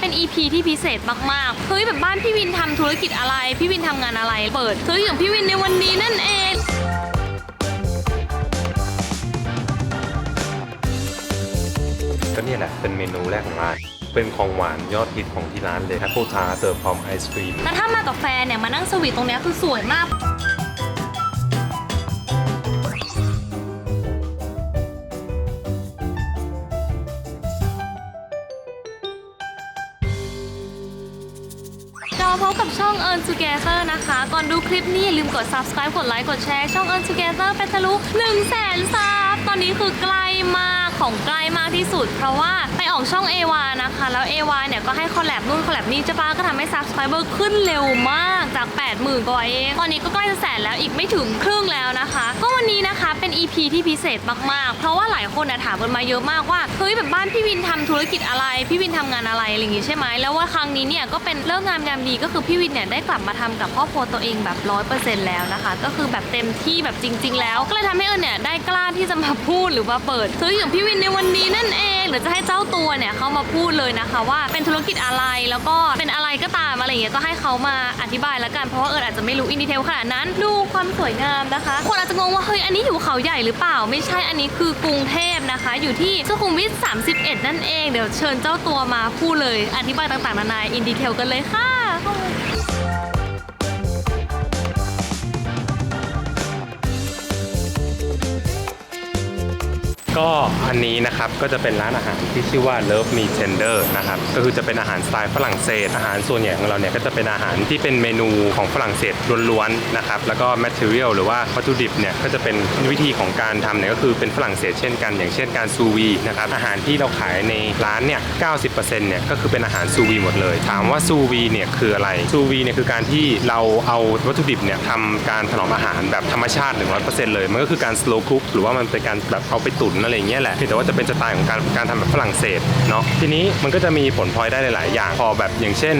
เป็น EP ที่พิเศษมากๆ เฮ้ยแบบบ้านพี่วินทำธุรกิจอะไร พี่วินทำงานอะไร เปิดธุรกิจของพี่วินในวันนี้นั่นเองก็เนี่ยแหละเป็นเมนูแรกของร้าน เป็นของหวานยอดฮิตของที่ร้านเลยแอปเปิลทาเสิร์ฟพร้อมไอศครีม แล้วถ้ามากับแฟนเนี่ยมานั่งสวีทตรงเนี้ยคือสวยมาก กับช่อง Earn Together นะคะ ก่อนดูคลิปนี้อย่าลืมกด subscribe กดไลค์ กดแชร์ ช่อง Earn Together ไปทะลุ1 0 0 0 0แสนซับตอนนี้คือใกล้มากของใกล้มากที่สุด เพราะว่า ไปออกช่องเอวานะคะ แล้วเอวาเนี่ยก็ให้คอลแลบนู่นคอลแลบนี่จะป้าก็ทำให้ subscriber ขึ้นเร็วมากจาก 80,000กว่าเอง ตอนนี้ก็ใกล้จะแสนแล้วอีกไม่ถึงครึ่งแล้วนะคะ ก็วันนี้นะคะเป็น EP ที่พิเศษมากๆ เพราะว่าหลายคนอะถามกันมาเยอะมากว่าเฮ้ยแบบบ้านพี่วินทำธุรกิจอะไรพี่วินทำงานอะไรอะไรอย่างงี้ใช่ไหมแล้วว่าครั้งนี้เนี่ยก็เป็นเลิกงามยามดีก็คือพี่วินเนี่ยได้กลับมาทำกับครอบครัวตัวเองแบบร้อยเปอร์เซ็นต์แล้วนะคะ ก็คือแบบเต็มที่แบบจริง ๆ แล้ว ก็เลยทำให้เอิญเนี่ยได้กล้าที่จะมาพูดหรือว่าเปิดธุรกิจของพี่วินในวันนี้นั่นเองหรือจะให้เจ้าตัวเนี่ยเขามาพูดเลยนะคะว่าเป็นธุรกิจอะไรแล้วก็เป็นอะไรก็ตามอะไรอย่างเงี้ยก็ให้เขามาอธิบายแล้วกันเพราะว่าเอิญอาจจะไม่รู้อินดีเทลขนาดนั้นดูความสวยงามนะคะ คนอาจจะงงว่าเฮ้ยอันนี้อยู่เขาใหญ่หรือเปล่าไม่ใช่อันนี้คือกรุงเทพนะคะ อยู่ที่สุขุมวิท31 นั่นเองเดี๋ยวเชิญเจ้าตัวมาพูดเลยอธิบายต่างๆนานาอินดีเทลกันเลยค่ะ ก็อันนี้นะครับก็จะเป็นร้านอาหารที่ชื่อว่า Love Me Tender นะครับก็คือจะเป็นอาหารสไตล์ฝรั่งเศส อาหารส่วนใหญ่ของเราเนี่ยก็จะเป็นอาหารที่เป็นเมนูของฝรั่งเศสล้วนๆนะครับแล้วก็ material หรือว่าวัตถุดิบเนี่ยก็จะเป็นวิธีของการทำเนี่ยก็คือเป็นฝรั่งเศสเช่นกัน อย่างเช่นการซูวีนะครับอาหารที่เราขายในร้านเนี่ย 90%เนี่ยก็คือเป็นอาหารซูวีหมดเลย ถามว่าซูวีเนี่ยคืออะไรซูวีเนี่ยคือการที่เราเอาวัตถุดิบเนี่ยทำการถนอมอาหารแบบธรรมชาติ 100%เลยมันก็คือการ slow cook หรือว่ามันเป็นการแบบเอาไปตุ๋นอะไรเงี้ยแหละเพียงแต่ว่าจะเป็นสไตล์ของการการทำแบบฝรั่งเศสเนาะทีนี้มันก็จะมีผลพลอยได้หลาย ๆ อย่างพอแบบอย่างเช่น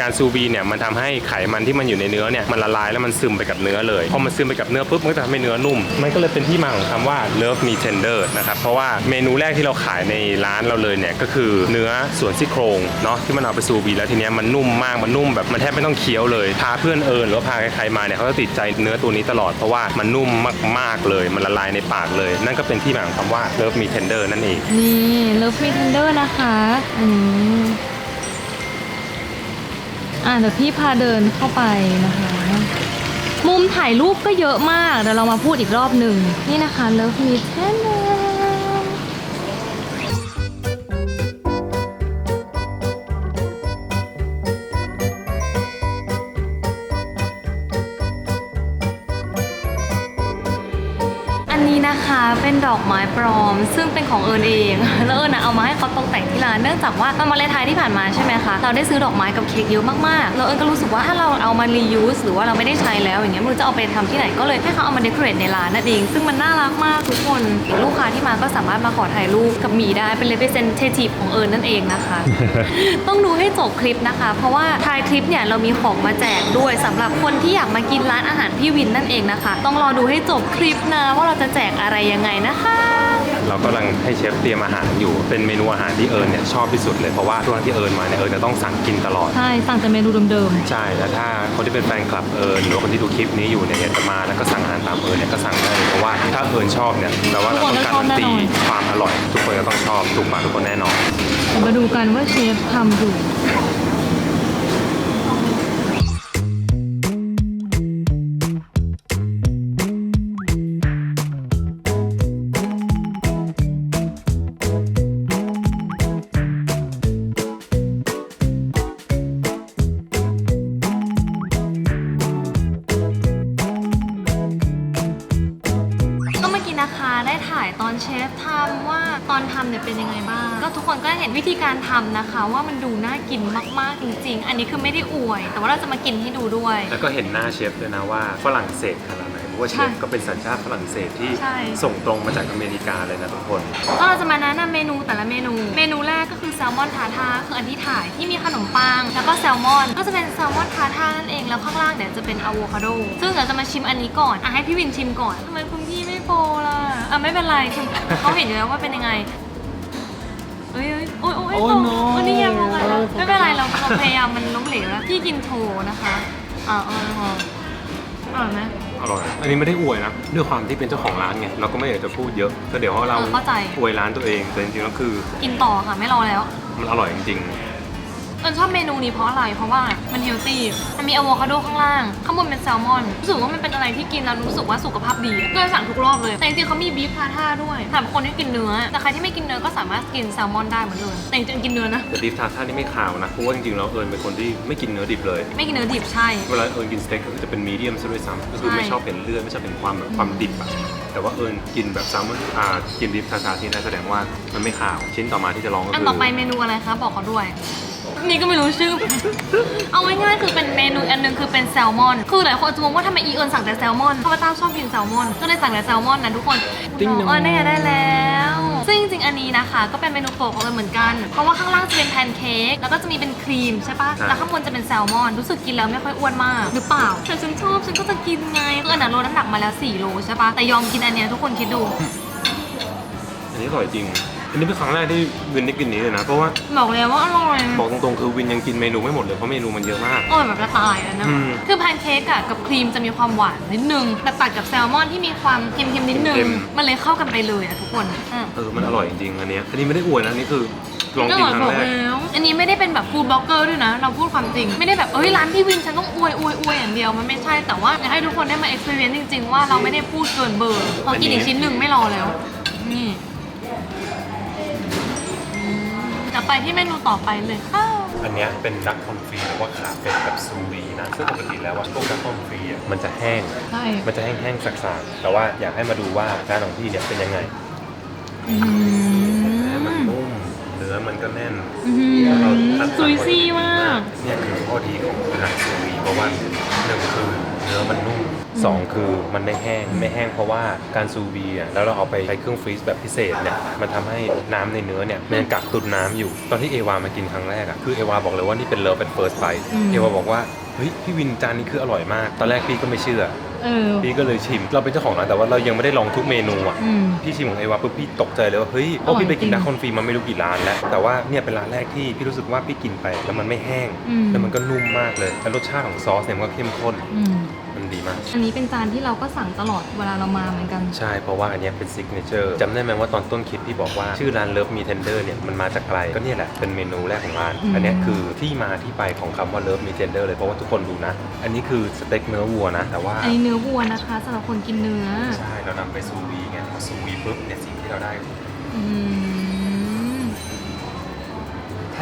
การซูวีเนี่ยมันทำให้ไขมันที่มันอยู่ในเนื้อเนี่ยมันละลายแล้วมันซึมไปกับเนื้อเลยพอมันซึมไปกับเนื้อปุ๊บมันก็จะทำให้เนื้อนุ่ม มันก็เลยเป็นที่มาของคำว่า love me tender นะครับเพราะว่าเมนูแรกที่เราขายในร้านเราเลยเนี่ยก็คือเนื้อส่วนซี่โครงเนาะที่มันเอาไปซูวีแล้วทีเนี้ยมันนุ่มมากมันนุ่มแบบมันแทบไม่ต้องเคี้ยวเลยพาเพื่อนเอิญหรือว่าพาใครๆมาเนี่ยเขาจะติดใจเนื้อตัวนี้ตลอดเพราะว่ามันนุ่มมาก ๆ เลย มันละลายในปากเลย นั่นก็เป็นที่มาของคำว่า love me tender นั่นเองนี่เลิฟมีทันเดอร์นะคะอันนี้อะเดี๋ยวพี่พาเดินเข้าไปนะคะ มุมถ่ายรูปก็เยอะมากเดี๋ยวเรามาพูดอีกรอบหนึ่งนี่นะคะ Love Me Tender อัน เป็นดอกไม้ปลอม ซึ่งเป็นของเอิญเอง แล้วเอิญนะเอามาให้เขาตกแต่งที่ร้านเนื่องจากว่าตอนมาเลนไทยที่ผ่านมาใช่ไหมคะเราได้ซื้อดอกไม้กับเค้กเยอะมากๆแล้วเอิญก็รู้สึกว่าถ้าเราเอามา reuse หรือว่าเราไม่ได้ใช้แล้วอย่างเงี้ยไมันจะเอาไปทำที่ไหนก็เลยให้เขาเอามา decorate ในร้านนั่นเอง ซึ่งมันน่ารักมากทุกคนลูกค้าที่มาก็สามารถมาขอถ่ายรูปกับหมีได้เป็น representative ของเอิญนั่นเองนะคะ ต้องดูให้จบคลิปนะคะ เพราะว่าท้ายคลิปเนี่ยเรามีของมาแจกด้วยสำหรับคนที่อยากมากินร้านอาหารพี่วินนั่นเองนะคะ ต้องรอดูให้จบคลิปนะว่าเราจะแจกอะไรยังไงนะคะ เรากำลังให้เชฟเตรียมอาหารอยู่ เป็นเมนูอาหารที่เอิญเนี่ยชอบที่สุดเลย เพราะว่าทุกครั้งที่เอิญมาเนี่ยเอิญจะต้องสั่งกินตลอด ใช่สั่งแต่เมนูเดิมใช่แล้วถ้าคนที่เป็นแฟนคลับเอิญหรือว่าคนที่ดูคลิปนี้อยู่เนี่ยอยากจะมาแล้วก็สั่งอาหารตามเอิญเนี่ยก็สั่งได้เลยเพราะว่าถ้าเอิญชอบเนี่ยแปลว่าเราต้องการันตีความอร่อย ทุกคนก็ต้องชอบถูกปากทุกคนแน่นอน ๆเดี๋ยวมาดูกันว่าเชฟทำอยู่ เนี่ยเป็นยังไงบ้างก็ทุกคนก็เห็นวิธีการทำนะคะ ว่ามันดูน่ากินมากๆจริง ๆ อันนี้คือไม่ได้อวย แต่ว่าเราจะมากินให้ดูด้วย แล้วก็เห็นหน้าเชฟด้วยนะว่าฝรั่งเศสขนาดไหนเพราะว่าเชฟใช่ก็เป็นสัญชาติฝรั่งเศสที่ใช่ ส่งตรงมาจากอเมริกาเลยนะทุกคน ก็เราจะมาแนะนำเมนูแต่ละเมนู เมนูแรกก็คือแซลมอนทาทาคืออันที่ถ่ายที่มีขนมปัง แล้วก็แซลมอน ก็จะเป็นแซลมอนทาทานั่นเองแล้วข้างล่างเนี่ยจะเป็นอะโวคาโดซึ่งเดี๋ยวจะมาชิมอันนี้ก่อนอะให้พี่วินชิมก่อนทำไมคุณพี่ไม่โปรล่ะอะไม่เป็นไรชิมเขาเห็นอยู่แล้วว่าเป็นยังไง เอ้ยเอ้ยโอ้ยโอ้ยโอ้ยตก no วันนี้ยังมองไงแล้วไม่เป็นไรพยายามมันล้มเหลวแล้วพี่กินโชว์นะคะอ่าเออพออร่อยไหมอร่อยอันนี้ไม่ได้อวยนะ ด้วยความที่เป็นเจ้าของร้านไง เราก็ไม่อยากจะพูดเยอะก็เดี๋ยวเราเออเข้าใจอวยร้านตัวเอง แต่จริงๆแล้วคือ กินต่อค่ะไม่รอแล้ว มันอร่อยจริง เอิญชอบเมนูนี้เพราะอะไร เพราะว่ามันเฮลตี้มันมีอะโวคาโดข้างล่าง ข้างบนเป็นแซลมอน รู้สึกว่ามันเป็นอะไรที่กินแล้วรู้สึกว่าสุขภาพดีอะก็เลยสั่งทุกรอบเลย แต่จริงๆเขามีบีฟพาท่าด้วยสำหรับคนที่กินเนื้อ แต่ใครที่ไม่กินเนื้อก็สามารถกินแซลมอนได้เหมือนเดิม แต่จริงๆกินเนื้อนะๆแต่ดิฟทาท่านี่ไม่ขาวนะ เพราะว่าจริงๆแล้วเอิญเป็นคนที่ไม่กินเนื้อดิบเลย ไม่กินเนื้อดิบใช่ เวลาเอิญกินสเต็กก็คือจะเป็นมีเดียมซะด้วยซ้ำก็คือใช่ไม่ชอบเห็นเลือดไม่ชอบเห็นความแบบความดิบอะแต่ว่าเอิญกินแบบแซลมอนอ่ากินดิฟทาทาที่นั่นแสดงว่ามันไม่ขาวชิ้นต่อมาที่จะลองก็อันคือต่อไปเมนูอะไรคะบอกเขาด้วย นี่ก็ไม่รู้ชื่อ เอาง่ายๆคือเป็นเมนูอันหนึงคือเป็นแซลมอน คือหลายคนจะงงว่าทำไมอีเอิญสั่งแต่แซลมอนเพราะว่าต้าชอบกินแซลมอน ก็เลยสั่งแต่แซลมอนนะทุกคนติ๊งหนึ่ง เออได้ไงได้แล้ว ซึ่งจริงๆอันนี้นะคะ ก็เป็นเมนูโปรดของเอิญเหมือนกัน เพราะว่าข้างล่างจะเป็นแพนเค้ก แล้วก็จะมีเป็นครีมใช่ปะแล้วข้างบนจะเป็นแซลมอน รู้สึกกินแล้วไม่ค่อยอ้วนมาก หรือเปล่า แต่ฉันชอบฉันก็จะกินไงคืออันนั้นลดน้ำหนักมาแล้ว4โลใช่ปะแต่ยอมกินอันเนี้ยทุกคนคิดดู อันนี้อร่อยจริง อันนี้เป็นครั้งแรกที่วินได้กินนี้เลยนะเพราะว่าบอกเลยว่าอร่อยบอกตรงๆคือวินยังกินเมนูไม่หมดเลยเพราะเมนูมันเยอะมากอร่อยแบบจะตายแล้วนะ อืม คือแพนเค้กอะกับครีมจะมีความหวานนิดนึง แต่ตัดกับแซลมอนที่มีความเค็มๆนิดนึงมันเลยเข้ากันไปเลยอะทุกคนอะเออมันอร่อยจริงๆอันเนี้ยอันนี้ไม่ได้อวยนะอันนี่คือลองกินครั้งแรก วอันนี้ไม่ได้เป็นแบบฟู้ดบล็อกเกอร์ด้วยนะ เราพูดความจริง ไม่ได้แบบ เอ้ย ร้านพี่วินฉันต้องอวยอวยอวยอย่างเดียว มันไม่ใช่ แต่ว่าอยากให้ทุกคนได้มา experience จริง ๆ ว่าเราไม่ได้พูดเกินเบอร์พอกินอีกชิ้นหนึ่งไม่รอแล้ว นี่ ไปที่เมนูต่อไปเลยค่ะอันเนี้ยเป็นดักคอนฟรีหรือว่าขาเป็ดแบบซูวีนะซึ่งปกติแล้วว่าพวกดักคอนฟรีอะมันจะแห้ง ใช่มันจะแห้งๆสักๆแต่ว่าอยากให้มาดูว่าการของพี่เนี่ยเป็นยังไงอืเนื้อมันมนุ่มเนื้อมันก็แน่น อื้อหือเราคัดสรรซุยซี่มาก เนี่ยคือข้อดีของอาหารซูวีเพราะว่าหนึ่งคือเนื้อมันนุ่ม สองคือมันไม่แห้งไม่แห้งเพราะว่าการซูวีอะแล้วเราเอาไปใช้เครื่องฟรีซแบบพิเศษเนี่ยมันทำให้น้ำในเนื้อเนี่ยมันยังกักตุนน้ำอยู่ ตอนที่เอวามากินครั้งแรกอะคือเอวาบอกเลยว่านี่เป็นเลิฟเป็นเฟิร์สไบต์เอวาบอกว่าเฮ้ยพี่วินจานนี้คืออร่อยมาก ตอนแรกพี่ก็ไม่เชื่อเออพี่ก็เลยชิม เราเป็นเจ้าของร้านแต่ว่าเรายังไม่ได้ลองทุกเมนูอะอืมพี่ชิมของเอวาปุ๊บพี่ตกใจเลยว่าเฮ้ยเพราะพี่ไปกินอร่อยจริงดักคอนฟรีมาไม่รู้กี่ร้านแล้ว แต่ว่าเนี่ยเป็นร้านแรกที่พี่รู้สึกว่าพี่กินไปแล้วมันไม่แห้งอืมแล้วมันก็นุ่มมากเลย แล้วรสชาติของซอสเนี่ยมันก็เข้มข้นอื มมันดีมาก อันนี้เป็นจานที่เราก็สั่งตลอดเวลาเรามาเหมือนกัน ใช่เพราะว่าอันเนี้ยเป็นซิกเนเจอร์จำได้ไหมว่าตอนต้นคลิปพี่บอกว่าชื่อร้านเลิฟมีเทนเดอร์เนี่ยมันมาจากไกลก็เนี่ยแหละเป็นเมนูแรกของร้าน อืม อันเนี้ยคือที่มาที่ไปของคำว่าเลิฟมีเทนเดอร์เลยเพราะว่าทุกคนดูนะ อันนี้คือสเต็กเนื้อวัวนะ แต่ว่า อันนี้เนื้อวัวนะคะสำหรับคนกินเนื้อ ใช่เรานำไปซูวีไงพอซูวีปุ๊บเนี่ยสิ่งที่เราได้ อืมแ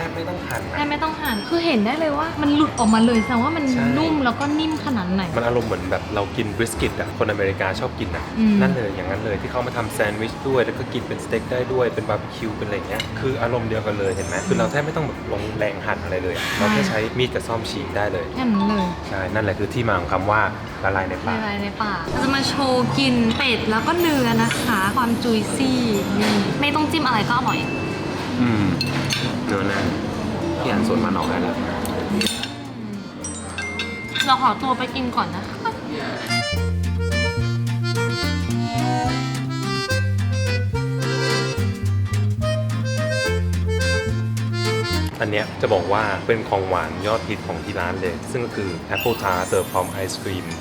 ทบไม่ต้องหั่นแค่นะไม่ต้องหั่นคือเห็นได้เลยว่ามันหลุดออกมาเลยแสดงว่ามันใช่ นุ่มแล้วก็นิ่มขนาดไหน มันอารมณ์เหมือนแบบเรากินบริสกิตอะคนอเมริกาชอบกินอะอืม นั่นเลยอย่างนั้นเลยที่เขามาทำแซนด์วิชด้วย แล้วก็กินเป็นสเต็กได้ด้วย เป็นบาร์บีคิว เป็นอะไรเงี้ย คืออารมณ์เดียวกันเลยเห็นไหมคือเราแทบไม่ต้องแบบลงแรงหั่นอะไรเลยอะเราแค่ใช้มีดกับซ่อมฉีกได้เลย แค่นั้นเลยใช่ นั่นแหละคือที่มาของคำว่าละลายในในปากไรในป่ากเราจะมาโชว์กินเป็ดแล้วก็เนื้อนะคะ ความจุยซี่นี่ไม่ต้องจิ้มอะไรก็อร่อย อืมเนื้อนะพี่อ่านส่วนมันออกได้แล้ว เราขอตัวไปกินก่อนนะคะอันเนี้ยจะบอกว่าเป็นของหวานยอดฮิตของที่ร้านเลย ซึ่งก็คือ Apple Tart เสิร์ฟพร้อมไอศครีมนี่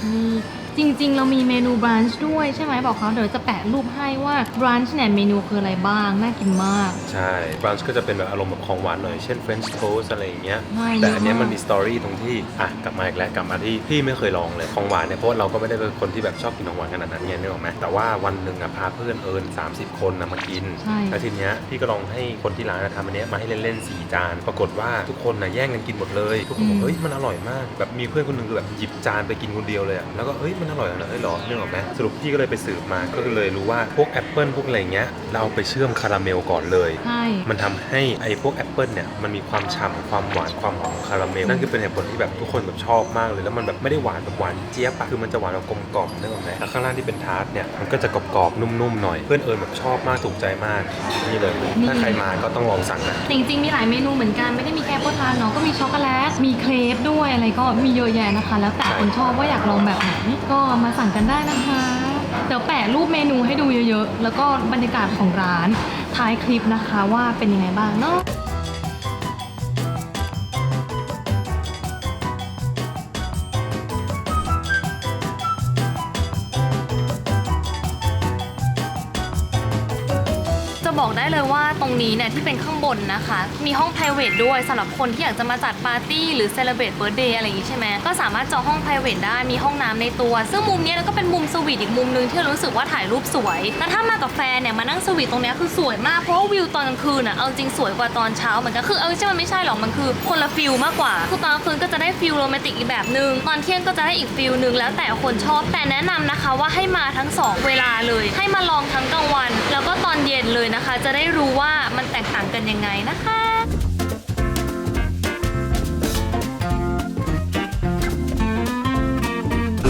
จริง ๆ เรามีเมนูบรันช์ด้วยใช่ไหมบอกเขาเดี๋ยวจะแปะรูปให้ว่าบรันช์เนี่ยเมนูคืออะไรบ้าง น่ากินมาก ใช่บรันช์ก็จะเป็นแบบอารมณ์แบบของหวานหน่อย เช่น French toast อะไรอย่างเงี้ย ใช่แต่อันเนี้ยเยอะมาก มันมีสตอรี่ตรงที่ อะ กลับมาอีกแล้วกลับมาที่พี่ไม่เคยลองเลยของหวานเนี่ยเพราะว่าเราก็ไม่ได้เป็นคนที่แบบชอบกินของหวานขนาดนั้นไงนึกออกไหมแต่ว่าวันหนึ่งอะพาเพื่อนเอิญ30 คนนะมากิน ใช่ แล้วทีเนี้ยพี่ก็ลองให้คนที่ร้านอะทำอันเนี้ยมาให้เล่นๆสี่จาน ปรากฏว่าทุกคนนะแย่งกันกินหมดเลย ทุกคนบอกเฮ้ยมันอร่อยมาก แบบมีเพื่อนคนหนึงคือแบบหยิบจานไปกินคนเดียวเลยอะแล้วก็เฮ้ยมันอร่อยนะเอ้ยเหรอนึกออกไหมสรุปพี่ก็เลยไปสืบมาก็เลยรู้ว่าพวกแอปเปิลพวกอะไรเงี้ยเราเอาไปเชื่อมคาราเมลก่อนเลย ใช่ มันทำให้ไอ้พวกแอปเปิลเนี่ยมันมีความฉ่ำความหวานความหอมของคาราเมลนั่นคือเป็นเหตุผลที่แบบทุกคนแบบชอบมากเลยแล้วมันแบบไม่ได้หวานแบบหวานเจี๊ยบอะคือมันจะหวานแบบกลมกล่อมนึกออกไหมแล้วข้างล่างที่เป็นทาร์ตเนี่ยมันก็จะกรอบๆนุ่มๆหน่อยเพื่อนเอิญแบบชอบมากถูกใจมากนี่เลยถ้าใครมาก็ต้องลองสั่งนะ จริงๆ มีหลายเมนูเหมือนกันไม่ได้มีแค่โปรทานเนาะก็มีช็อกโกแลตมีเครปด้วยอะไรก็มีเยอะแยะนะคะ แล้วแต่คนชอบว่าอยากลองแบบไหนก็มาสั่งกันได้นะคะ เดี๋ยวแปะรูปเมนูให้ดูเยอะๆ แล้วก็บรรยากาศของร้านท้ายคลิปนะคะว่าเป็นยังไงบ้างเนาะ บอกได้เลยว่าตรงนี้เนี่ยที่เป็นข้างบนนะคะ มีห้อง p r i v a t ด้วยสำหรับคนที่อยากจะมาจัดปาร์ตี้หรือ celebrate birthday อะไรอย่างงี้ใช่ไหมก็สามารถจองห้อง p r i v a t ได้มีห้องน้ำในตัว ซึ่งมุมเนี้ยก็เป็นมุมสวีทอีกมุมหนึงที่รู้สึกว่าถ่ายรูปสวยแล้วถ้ามากับแฟนเนี่ยมานั่งสวีทตรงนี้คือสวยมากเพราะว่าวิวตอนกลางคืนอะเอาจริงสวยกว่าตอนเช้าเหมือนกันคือเอาจริงมันไม่ใช่หรอกมันคือคนละฟิลมากกว่าคือตอนกลางคืนก็จะได้ฟิลโรแมนติกอีกแบบหนึ่งตอนเที่ยงก็จะได้อีกฟิลหนึ่งแล้วแต่คนชอบแต่แนะนำนะคะว่าให้มาทั้งสองเวลาเลย ให้มาลองทั้งกลางวัน แล้วก็ตอนเย็นเลยนะคะจะได้รู้ว่ามันแตกต่างกันยังไงนะคะ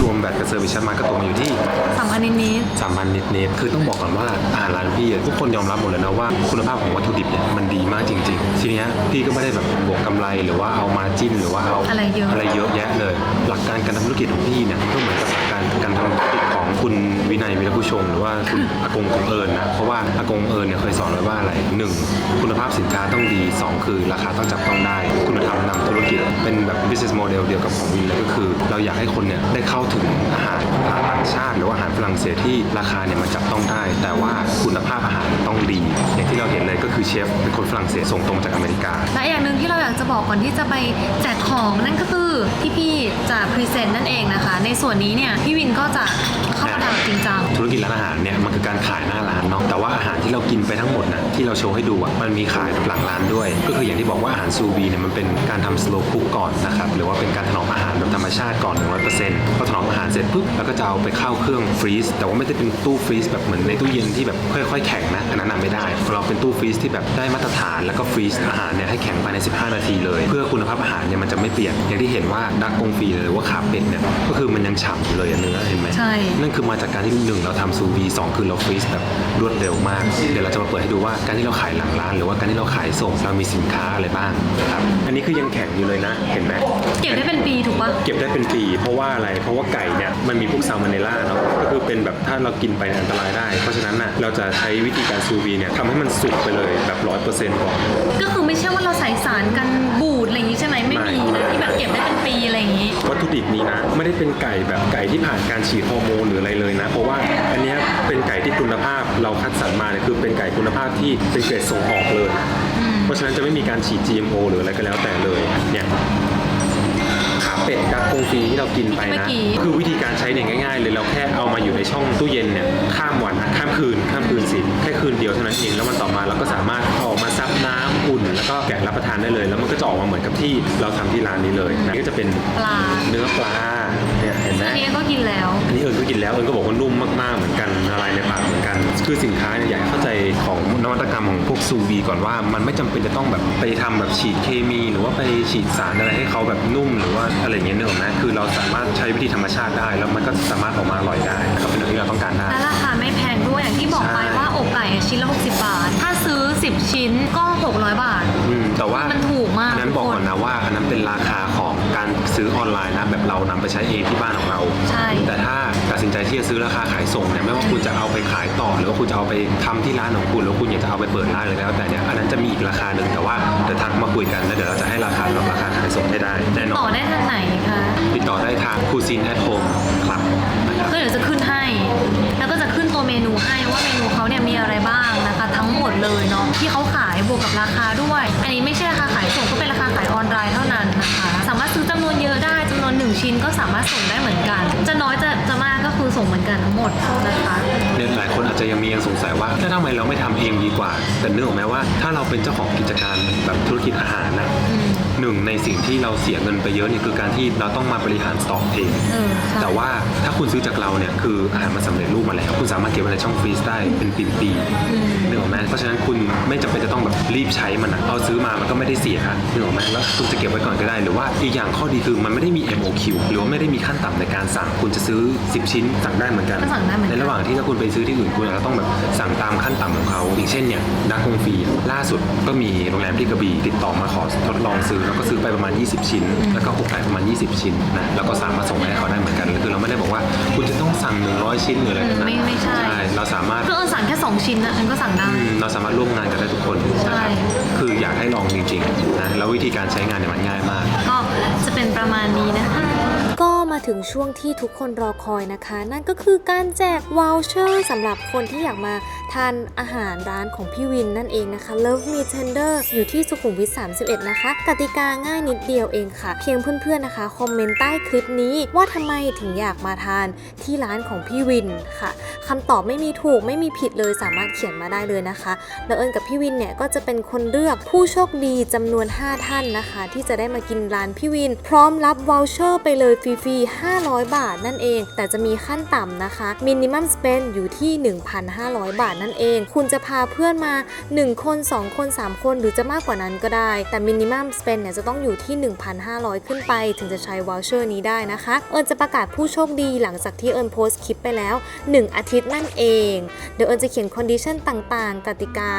รวมแบตกับเซอร์วิสชาร์จมาก็ตกมาอยู่ที่ สำคัญนิดนิดสามพันนิดๆคือต้องบอกก่อนว่าอาหารร้านพี่อะทุกคนยอมรับหมดเลยนะว่าคุณภาพของวัตถุดิบเนี่ยมันดีมากจริง ๆ ทีเนี้ยพี่ก็ไม่ได้แบบบวกกำไรหรือว่าเอามาจิ้นหรือว่าเอาอะไรเยอะ อะไรเยอะแยะเลย หลักการการทำธุรกิจของพี่เนี่ยก็เหมือนกับหลักการการทำธุรกิจของ คุณวินัยวิรผู้ชงหรือว่าคุณอากงของเอิญนะเพราะว่าอากงเอิญเนี่ยเคยสอนไว้ว่าอะไรหนึ่งคุณภาพสินค้าต้องดีสองคือราคาต้องจับต้องได้ คุณธรรมนำธุรกิจเป็นแบบ business model เดียวกับของวินเลยก็คือ เราอยากให้คนเนี่ยได้เข้าถึงอาหารต่างชาติ หรือว่าอาหารฝรั่งเศสที่ราคาเนี่ยมันจับต้องได้ แต่ว่าคุณภาพอาหารต้องดี อย่างที่เราเห็นเลยก็คือเชฟเป็นคนฝรั่งเศสส่งตรงจากอเมริกาและอย่างหนึ่งที่เราอยากจะบอกก่อนที่จะไปแจกของนั่นก็คือที่พี่จะพรีเซนต์นั่นเองนะคะ ในส่วนนี้เนี่ยพี่วินก็จะเข้ามาทำจริงจัง ธุรกิจร้านอาหารเนี่ยมันคือการขายหน้าร้านเนาะแต่ว่าอาหารที่เรากินไปทั้งหมดนะที่เราโชว์ให้ดูอะมันมีขายหลังร้านด้วย ก็คืออย่างที่บอกว่าอาหารซูวีเนี่ยมันเป็นการทำสโลคุกก่อนนะครับหรือว่าเป็นการถนอมอาหารแบบธรรมชาติก่อน 100%พอถนอมอาหารเสร็จปุ๊บแล้วก็จะเอาไปเข้าเครื่องฟรีซแต่ว่าไม่ได้เป็นตู้ฟรีซแบบเหมือนในตู้เย็นที่แบบค่อย ๆ แข็งนะอันนั้นนะไม่ได้เราเป็นตู้ฟรีซที่แบบได้มาตรฐานแล้วก็ฟรีซอาหารเนี่ยให้แข็งภายใน 15 นาทีเลย เพื่อคุณภาพอาหารเนี่ยมันจะไม่เปลี่ยนอย่างที่เห็นว่าดักกงฟรีหรือว่าขาเป็ดเนี่ยก็คือมันยังฉ่ำอยู่เลยอะเนื้อเห็นไหมใช่ นั่นคือมาจากการที่หนึ่งเราทำซูวีสองคือเราฟรีซแบบรวดเร็วมาก เดี๋ยวเราจะมาเปิดให้ดูว่าการที่เราขายหลังร้าน หรือว่าการที่เราขายส่งเรามีสินค้าอะไรบ้างนะครับอันนี้คือยังแข็งอยู่เลยนะเห็นไหม เก็บได้เป็นปีถูกปะเก็บได้เป็นปี เพราะว่าอะไรเพราะว่าไก่เนี่ยมันมีพวกซาลมอนเนลล่าเนาะก็คือเป็นแบบถ้าเรากินไปเนี่ยอันตรายได้ เพราะฉะนั้นน่ะเราจะใช้วิธีการซูวีเนี่ยทำให้มันสุกไปเลยแบบร้อยเปอร์เซ็นต์ก่อนก็คือไม่ใช่ว่าเราใส่สารกันบูดอะไรอย่างงี้ใช่ไหมไม่มีไม่นะที่แบบเก็บได้เป็นปีอะไรอย่างงี้วัตถุดิบนี้นะไม่ได้เป็นไก่แบบไก่ที่ผ่านการฉีดฮอร์โมนหรืออะไรเลยนะ เพราะว่าอันเนี้ยเป็นไก่ที่คุณภาพเราคัดสรรมาเนี่ยคือเป็นไก่คุณภาพที่เป็นเกรดส่งออกเลย เพราะฉะนั้นจะไม่มีการฉีด GMO หรืออะไรก็แล้วแต่เลยเนี่ยขา เป็ดดักกงฟรีที่เรากินไปเมื่นะอกี้ คือวิธีการใช้เนี่ยง่ายๆเลยเราแค่เอามาอยู่ในช่องตู้เย็นเนี่ยข้ามวันข้ามคืนข้ามคืนสิแค่คืนเดียวเท่านั้นเองแล้วมันต่อมาเราก็สามารถเอาออกมาซับน้ำอุ่น แล้วก็แกะรับประทานได้เลย แล้วมันก็จะออกมาเหมือนกับที่เราทำที่ร้านนี้เลยนะนี่ก็จะเป็นปลา เนื้อปลา เนี่ยเห็นไหมอันนี้ก็กินแล้ว อันนี้เอิญก็กินแล้วเอิญก็บอกว่านุ่มมากๆเหมือนกันละลายในปากเหมือนกัน คือสินค้าเนี่ยอยากให้เข้าใจของนวัตกรรมของพวกซูวีก่อนว่ามันไม่จำเป็นจะต้องแบบไปทำแบบฉีดเคมี หรือว่าไปฉีดสารอะไรให้เขาแบบนุ่มหรือว่าอะไรอย่างเงี้ยนึกออกไหมคือเราสามารถใช้วิธีธรรมชาติได้ แล้วมันก็สามารถออกมาอร่อยได้ก็เป็นอย่างที่เราต้องการได้ และราคาไม่แพงด้วยอย่างที่บอกไปใช่ ว่าอกไก่ชิ้นละ 60 บาท ถ้าซื้อ 10 ชิ้นก็ 600 บาท อืมแต่ว่ามันถูกมากอันนั้นบอกก่อนนะว่าอันนั้นเป็นราคาของ การซื้อออนไลน์นะแบบเรานำไปใช้เองที่บ้านของเรา ใช่ แต่ถ้าตัดสินใจที่จะซื้อราคาขายส่งเนี่ยไม่ว่าคุณจะเอาไปขายต่อ หรือว่าคุณจะเอาไปทำที่ร้านของคุณหรือว่าคุณอยากจะเอาไปเปิดร้านเลยแล้วแต่เนี่ยอันนั้นจะมีอีกราคาหนึ่งแต่ว่าเดี๋ยวทักมาคุยกันแล้วเดี๋ยวเราจะให้ราคากับราคาขายส่งให้ได้แน่นอต่อนได้ทางไหนคะติดต่อได้ทางคูซินแอทโฮมคลับนะครับก็เดี๋ยวจะขึ้นให้ แล้วก็จะขึ้นตัวเมนูให้ว่าเมนูเขาเนี่ยมีอะไรบ้างนะคะ ทั้งหมดเลยเนาะที่เขาขายบวกกับราคาด้วย อันนี้ไม่ใช่ราคาขายส่งก็เป็นราคาขายออนไลน์เท่านั้นนะคะ สามารถซื้อจำนวนเยอะได้จำนวนหนึ่งชิ้นก็สามารถส่งได้เหมือนกัน จะน้อยจะจะมากก็คือส่งเหมือนกันทั้งหมดนะคะเนี่ยหลายคนอาจจะยังมียังสงสัยว่าถ้าทำไมเราไม่ทำเองดีกว่า แต่เนื่ออกไหมว่า ถ้าเราเป็นเจ้าของกิจการแบบธุรกิจอาหารนะ หนึ่งในสิ่งที่เราเสียเงินไปเยอะเนี่ยคือการที่เราต้องมาบริหารสต็อกเองเออใช่ แต่ว่าถ้าคุณซื้อจากเราเนี่ยคืออาหารมันสำเร็จรูปมาแล้ว คุณสามารถเก็บไว้ในช่องฟรีซได้เป็นปีอืม ๆนึกออกไหมเพราะฉะนั้นคุณไม่จำเป็นจะต้องแบบรีบใช้มันอะเอาซื้อมามันก็ไม่ได้เสียนึกออกไหมแล้วคุณจะเก็บไว้ก่อนก็ได้ หรือว่าอีกอย่างข้อดีคือมันไม่ได้มี MOQ หรือว่าไม่ได้มีขั้นต่ำในการสั่งคุณจะซื้อ 10 ชิ้นสั่งได้เหมือนกันก็สั่งได้เหมือนกัน ในระหว่างที่ถ้าคุณไปซื้อที่อื่นคุณอาจจะต้องแบบสั่งตามขั้นต่ำของเขาอย่างเช่นเนี่ยดักคงฟรีล่าสุดก็มีโรงแรมที่กระบี่ติดต่อมาขอทดลองซื้อแล้วก็ซื้อไปประมาณ 20 ชิ้น แล้วก็อกไก่ประมาณ 20 ชิ้นนะแล้วก็สามารถส่งให้เขาได้เหมือนกันคือเราไม่ได้บอกว่าคุณจะต้องสั่ง 100 ชิ้นหรืออะไรนะไม่ไม่ใช่ เราสามารถคือเออสั่งแค่ 2 ชิ้นนะอันก็สั่งได้อืมเราสามารถร่วมงานกันได้ทุกคนนะใช่ครับคืออยากให้ลองจริงๆนะแล้ววิธีการใช้งานเนี่ยมันง่ายมาก ก็จะเป็นประมาณนี้นะคะ ก็มาถึงช่วงที่ทุกคนรอคอยนะคะ นั่นก็คือการแจกวอลเชอร์สำหรับคนที่อยากมาทานอาหารร้านของพี่วินนั่นเองนะคะ Love Me Tender อยู่ที่สุขุมวิท 31 นะคะ กติกาง่ายนิดเดียวเองค่ะ เพียงเพื่อนๆนะคะ คอมเมนต์ใต้คลิปนี้ว่าทำไมถึงอยากมาทานที่ร้านของพี่วินค่ะคำตอบไม่มีถูกไม่มีผิดเลยสามารถเขียนมาได้เลยนะคะ แล้วเอิญกับพี่วินเนี่ยก็จะเป็นคนเลือกผู้โชคดีจำนวน 5 ท่านนะคะ ที่จะได้มากินร้านพี่วิน พร้อมรับวอลเชอร์ไปเลยฟฟรีๆ 500 บาทนั่นเอง แต่จะมีขั้นต่ำนะคะมินิมัมสเปนอยู่ที่ 1,500 บาทนั่นเอง คุณจะพาเพื่อนมา 1 คน 2 คน 3 คนหรือจะมากกว่านั้นก็ได้ แต่มินิมัมสเปนเนี่ยจะต้องอยู่ที่ 1,500 ขึ้นไป ถึงจะใช้วอลเชอร์นี้ได้นะคะ เอิญจะประกาศผู้โชคดีหลังจากที่เอิญโพสต์คลิปไปแล้ว 1 อาทิตย์นั่นเอง เดี๋ยวเอิญจะเขียนคอนดิชันต่างๆ กติกา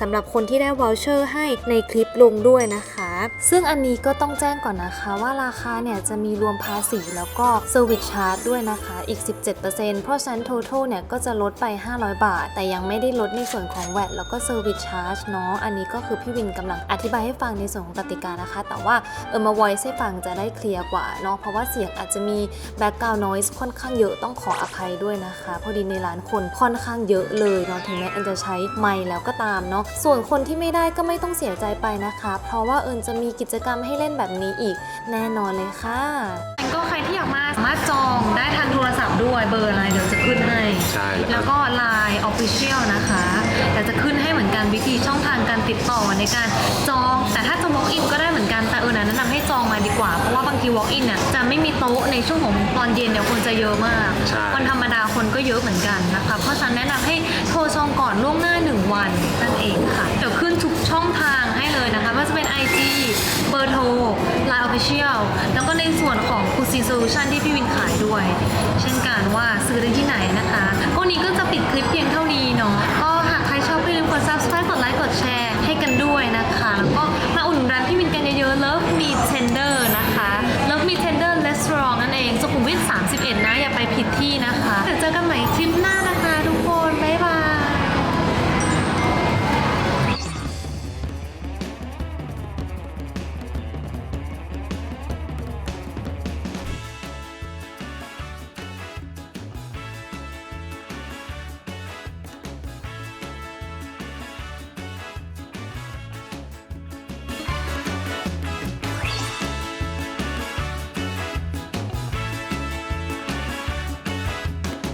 สำหรับคนที่ได้วอลเชอร์ให้ในคลิปลงด้วยนะคะ ซึ่งอันนี้ก็ต้องแจ้งก่อนนะคะว่าราคาเนี่ยจะมีรวมภาษีแล้วก็เซอร์วิสชาร์จด้วยนะคะ อีก 17%เพราะฉะนั้น total เนี่ยก็จะลดไป 500 บาท แต่ยังไม่ได้ลดในส่วนของ VAT แล้วก็เซอร์วิสชาร์จเนาะ อันนี้ก็คือพี่วินกำลังอธิบายให้ฟังในส่วนของกติกานะคะ แต่ว่าเออมา voice ให้ฟังจะได้เคลียร์กว่าเนาะ เพราะว่าเสียงอาจจะมี background noise ค่อนข้างเยอะต้องขออภัยด้วยนะคะ พอดีในร้านคนค่อนข้างเยอะเลยเนาะ ถึงแม้อิญจะใช้ไมค์แล้วก็ตามเนาะ ส่วนคนที่ไม่ได้ก็ไม่ต้องเสียใจไปนะคะ เพราะว่าเอิญจะมีกิจกรรมให้เล่นแบบนี้อีกแน่นอนเลยค่ะ รที่อยากมาสามารถจองได้ทางโทรศัพท์ด้วยเบอร์อะไรเดี๋ยวจะขึ้นให้ ใช่แล้แล้ววก็ Line Official นะคะแต่จะขึ้นให้เหมือนกันวิธีช่องทางการติดต่อในการจอง แต่ถ้าจะ walk in ก็ได้เหมือนกันแต่เออนะแนะนำให้จองมาดีกว่า เพราะว่าบางที walk in เนี่ยจะไม่มีโต๊ะในช่วงของตอนเย็นเนี่ยคนจะเยอะมาก ใช่ วันธรรมดาคนก็เยอะเหมือนกันนะคะ เพราะฉะนั้นแนะนำให้โทรจองก่อนล่วงหน้า1วันนั่นเองค่ะเดี๋ยวขึ้นทุกช่องทาง ว่จะเป็น IG เบอร์โทร Line Official แล้วก็ในส่วนของคูซีโซลูชันที่พี่วินขายด้วย เช่นกันว่าซื้อได้ที่ไหนนะคะ วันนี้ก็จะปิดคลิปเพียงเท่านี้เนาะก็หากใครชอบอย่าลืมกด subscribe กดไลค์กดแชร์